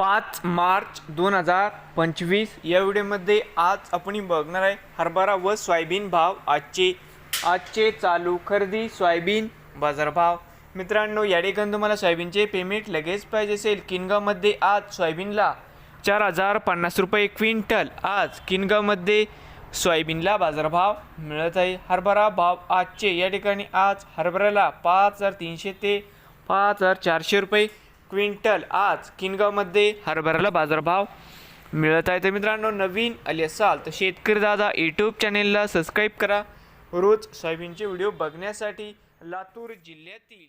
पाच मार्च दोन हजार पंचवीस. या व्हिडिओमध्ये आज आपण बघणार आहे हरभरा व सोयाबीन भाव. आजचे आजचे चालू खरेदी सोयाबीन बाजारभाव. मित्रांनो या ठिकाणी तुम्हाला सोयाबीनचे पेमेंट लगेच पाहिजे असेल. किनगावमध्ये आज सोयाबीनला चार हजार पन्नास रुपये क्विंटल. आज किनगावमध्ये सोयाबीनला बाजारभाव मिळत आहे. हरभरा भाव आजचे. या ठिकाणी आज हरभऱ्याला पाच हजार तीनशे ते पाच हजार चारशे रुपये क्विंटल आज किनगावमध्ये हरभऱ्याला बाजारभाव मिळत आहे. तर मित्रांनो नवीन आले असाल तर शेतकरी दादा यूट्यूब चॅनेलला सबस्क्राईब करा. रोज सोयाबीनचे व्हिडिओ बघण्यासाठी लातूर जिल्ह्यातील